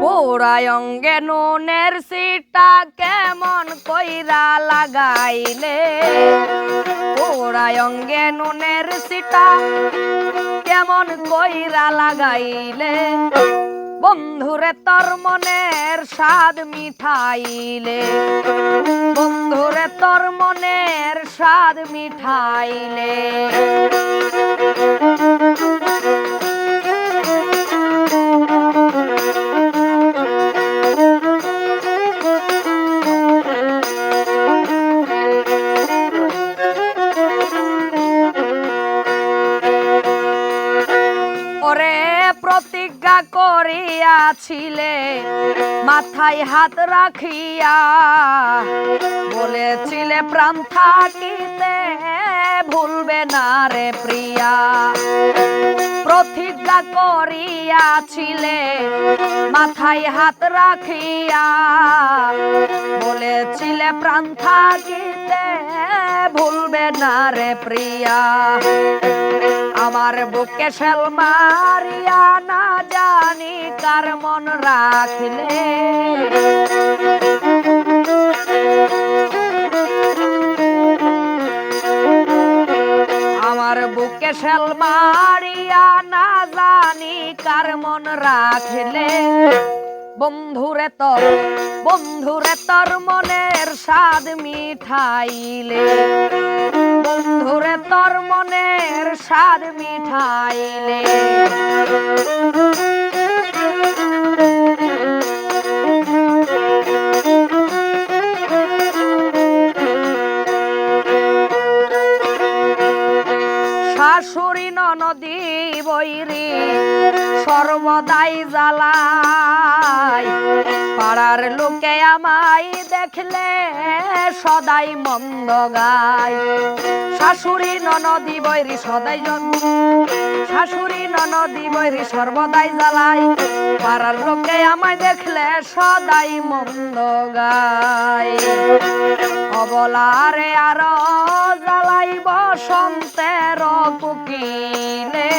পোড়ায় অঙ্গে নুনের সিটা কেমন কইরা লাগাইলে? পোড়ায় অঙ্গে নুনের সিটা কেমন কইরা লাগাইলে? বন্ধুরে তোর মনের স্বাদ মিঠাইলে। বন্ধুরে তোর মনের স্বাদ মিঠাইলে। প্রতিজ্ঞা করিয়াছিলে, মাথায় হাত রাখিয়া বলেছিলে, প্রাণ থাকিতে ভুলবে না রে প্রিয়া। প্রতিজ্ঞা করিয়াছিলে, মাথায় হাত রাখিয়া বলেছিলে, প্রাণ থাকিতে ভুলবে না রে প্রিয়া। আমার বুকে শেল মারিয়া না জানি কার মন রাখলে। আমার বুকে শেল মারিয়া না জানি কার মন রাখলে। বন্ধুরে তোর বন্ধুরে তোর মনের স্বাদ মিঠাইলে। বন্ধুরে তোর মনের স্বাদ মিঠাইলে। শাশুড়ি নদী বৈরি সর্বদাই জ্বালাই পাড়ার লোকে আমায় দেখলে সদাই মন্দ গায়। শাশুড়ি ননদী বৈরি সদাই জন্ম শাশুড়ি ননদী বৈরি সর্বদাই জ্বালাই পাড়ার লোকে আমায় দেখলে সদাই মন্দ গায়। অবলারে আর বসন্তের কুকিলে।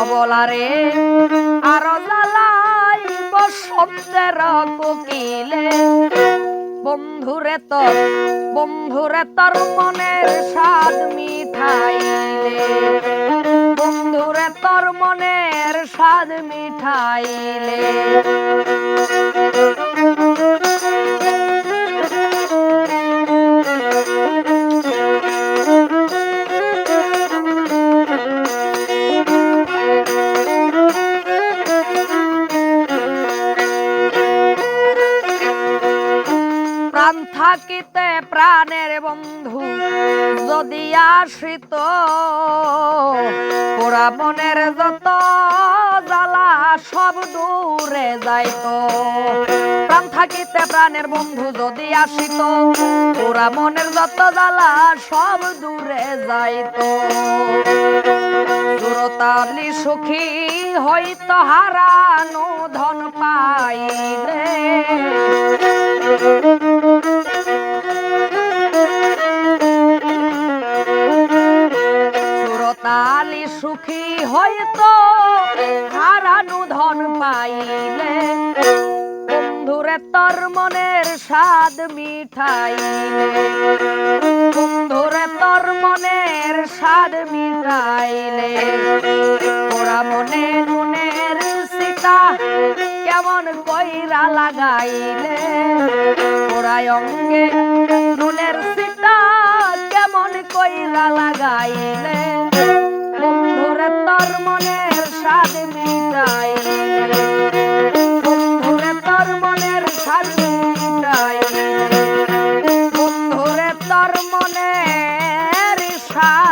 অবলারে আর জ্বালাই বসন্তের কুকিলে। বন্ধুরে তোর বন্ধুরে তোর মনের স্বাদ মিঠাইলে। বন্ধুরে তোর মনের স্বাদ মিঠাইলে। থাকিতে প্রাণের বন্ধু। যদি আশ্রিত পোড়া মনের যত জ্বালা, সব দূরে যাইতো। প্রাণ থাকিতে প্রাণের বন্ধু যদি আসিত, পোড়া মনের যত জ্বালা, সব দূরে যাইত। সুরতালি সুখী হইত, হারানো ধন পাইলে সুরতালি সুখী হয়তো হারানু ধন পাইলে। বন্ধুরে তোর মনের স্বাদ মিঠাইলে বন্ধুরে তোর মনের স্বাদ মিঠাইলে ওরা মনে নুনের সীতা কেমন কইরা লাগাইলে। ওরা অঙ্গে high.